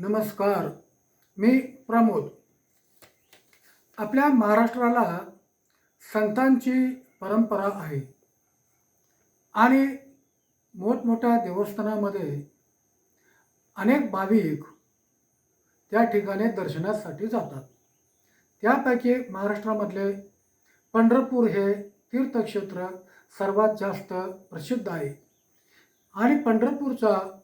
नमस्कार मी प्रमोद. आपल्या महाराष्ट्राला संतांची परंपरा आहे. आणि मोठमोठ्या देवस्थानामध्ये अनेक भाविक त्या ठिकाणी दर्शनासाठी जातात. त्यापैकी महाराष्ट्रामधले पंढरपूर हे तीर्थक्षेत्र सर्वात जास्त प्रसिद्ध आहे. आणि पंढरपूरचा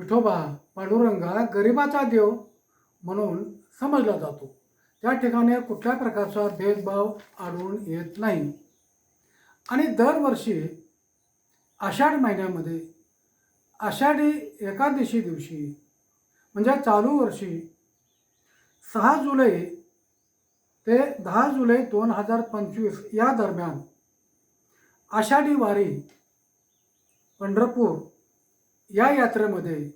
विठोबा पांडुरंगा गरिबाचा देव म्हणून समजला जातो. त्या ठिकाणी कुठल्या प्रकारचा भेदभाव आढळून येत नाही. आणि दरवर्षी आषाढ महिन्यामध्ये आषाढी एकादशी दिवशी म्हणजे चालू वर्षी सहा जुलै ते दहा जुलै दोन हजार पंचवीस या दरम्यान आषाढी वारी पंढरपूर या यात्रेमध्ये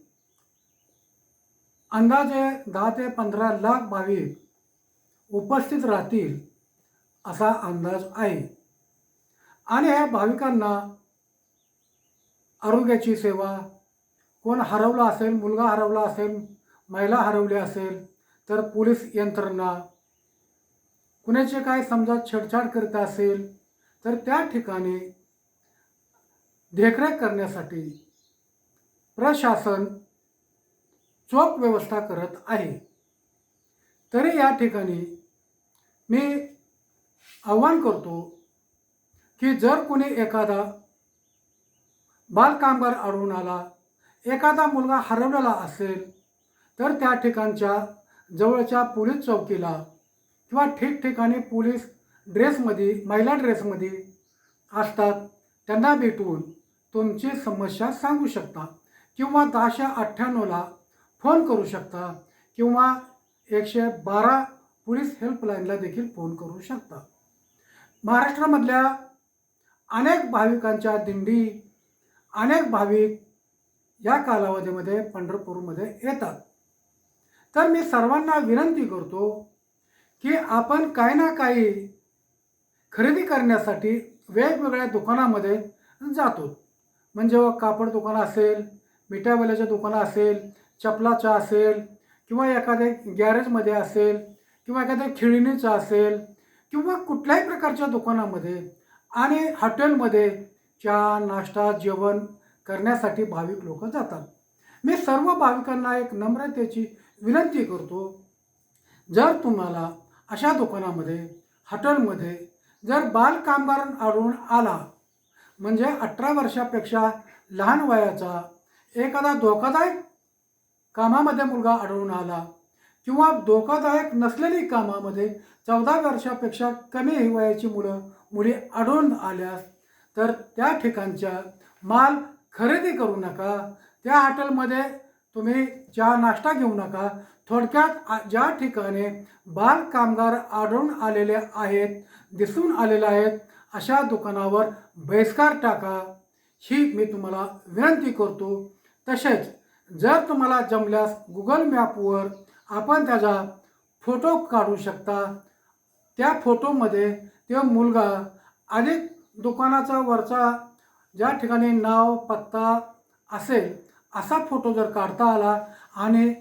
अंदाजे दहा ते पंधरा लाख भाविक उपस्थित राहतील असा अंदाज आहे. आणि ह्या भाविकांना आरोग्याची सेवा कोण हरवला असेल मुलगा हरवला असेल महिला हरवली असेल तर पोलीस यंत्रणा कुणाचे काय समजा छेडछाड करीत असेल तर त्या ठिकाणी देखरेख करण्यासाठी प्रशासन चोख व्यवस्था करत आहे. तरी या ठिकाणी मी आव्हान करतो की जर कोणी एखादा बालकामगार आढळून आला एखादा मुलगा हरवलेला असेल तर त्या ठिकाणच्या जवळच्या पोलीस चौकीला किंवा ठिकठिकाणी पोलीस ड्रेसमध्ये महिला ड्रेसमध्ये असतात त्यांना भेटून तुमची समस्या सांगू शकता. किंवा दहाशे अठ्ठ्याण्णवला फोन करू शकता किंवा एकशे बारा पोलीस हेल्पलाईनला देखील फोन करू शकता. महाराष्ट्रामधल्या अनेक भाविकांच्या दिंडी अनेक भाविक या कालावधीमध्ये पंढरपूरमध्ये येतात. तर मी सर्वांना विनंती करतो की आपण काही ना काही खरेदी करण्यासाठी वेगवेगळ्या दुकानामध्ये जातो. म्हणजे कापड दुकान असेल मिठावल्याच्या दुकानात असेल चपलाचं असेल किंवा एखाद्या गॅरेजमध्ये असेल किंवा एखाद्या खेळणीचा असेल किंवा कुठल्याही प्रकारच्या दुकानामध्ये आणि हॉटेलमध्ये चहा नाश्ता जेवण करण्यासाठी भाविक लोक जातात. मी सर्व भाविकांना एक नम्रतेची विनंती करतो जर तुम्हाला अशा दुकानामध्ये हॉटेलमध्ये जर बालकामगार आढळून आला म्हणजे अठरा वर्षापेक्षा लहान वयाचा एखादा धोकादायक कामामध्ये मुलगा आढळून आला किंवा धोकादायक नसलेली कामामध्ये चौदा वर्षापेक्षा कमी वयाची मुलं मुली आढळून आल्यास तर त्या ठिकाणच्या माल खरेदी करू नका. त्या हॉटेलमध्ये तुम्ही चहा नाश्ता घेऊ नका. थोडक्यात ज्या ठिकाणी बाल कामगार आढळून आलेले आहेत दिसून आलेले आहेत अशा दुकानावर बहिष्कार टाका. ही मी तुम्हाला विनंती करतो. तसेच जर तुम्हाला जमल्यास गुगल मॅपवर आपण त्याचा फोटो काढू शकता. त्या फोटोमध्ये तो मुलगा अधिक दुकानाचा वरचा ज्या ठिकाणी नाव पत्ता असेल असा फोटो जर काढता आला आणि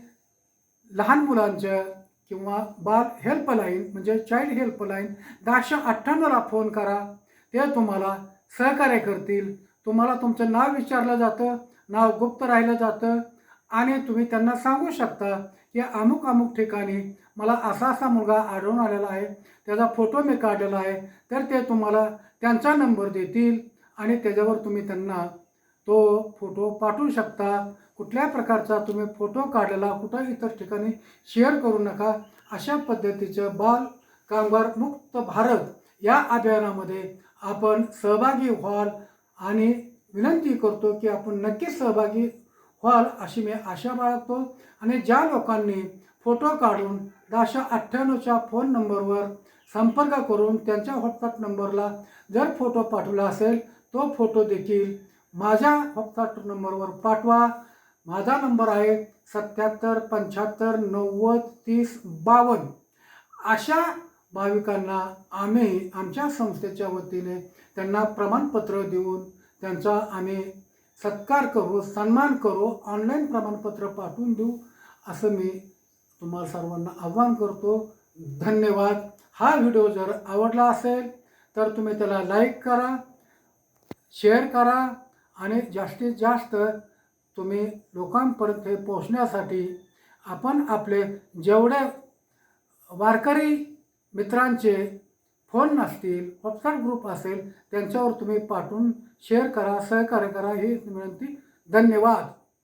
लहान मुलांच्या किंवा बाल हेल्पलाईन म्हणजे चाइल्ड हेल्पलाईन दहाशे अठ्ठ्याण्णवला फोन करा. ते तुम्हाला सहकार्य करतील. तुम्हाला तुमचं नाव विचारलं जातं. नाव गुप्त राहिलं जातं. आणि तुम्ही त्यांना सांगू शकता की अमुक अमुक ठिकाणी मला असा असा मुलगा आढळून आलेला आहे. त्याचा फोटो मी काढलेला आहे. तर ते तुम्हाला त्यांचा नंबर देतील आणि त्याच्यावर तुम्ही त्यांना तो फोटो पाठवू शकता. कुठल्या प्रकारचा तुम्ही फोटो काढलेला कुठं इतर ठिकाणी शेअर करू नका. अशा पद्धतीचं बाल कामगार मुक्त भारत या अभियानामध्ये आपण सहभागी व्हाल आणि विनंती करतो की आपण नक्की सहभागी व्हाल अशी मी आशा बाळगतो. आणि ज्या लोकांनी फोटो काढून दहाशे अठ्ठ्याण्णवच्या फोन नंबरवर संपर्क करून त्यांच्या व्हॉट्सअप नंबरला जर फोटो पाठवला असेल तो फोटो देखील माझ्या व्हॉट्सअप नंबरवर पाठवा. माझा नंबर आहे सत्याहत्तर पंच्याहत्तर नव्वद तीस बावन्न. अशा भाविकांना आम्ही आमच्या संस्थेच्या वतीने त्यांना प्रमाणपत्र देऊन त्यांचा आम्ही सत्कार करू सन्मान करू ऑनलाईन प्रमाणपत्र पाठवून देऊ असं मी तुम्हाला सर्वांना आव्हान करतो. धन्यवाद. हा व्हिडिओ जर आवडला असेल तर तुम्ही त्याला लाईक करा शेअर करा आणि जास्तीत जास्त तुम्ही लोकांपर्यंत हे पोहोचण्यासाठी आपण आपले जेवढे वारकरी मित्रांचे फोन नसतील व्हॉट्सअप ग्रुप असेल त्यांच्यावर तुम्ही पाठवून शेअर करा सहकार्य करा ही विनंती. धन्यवाद.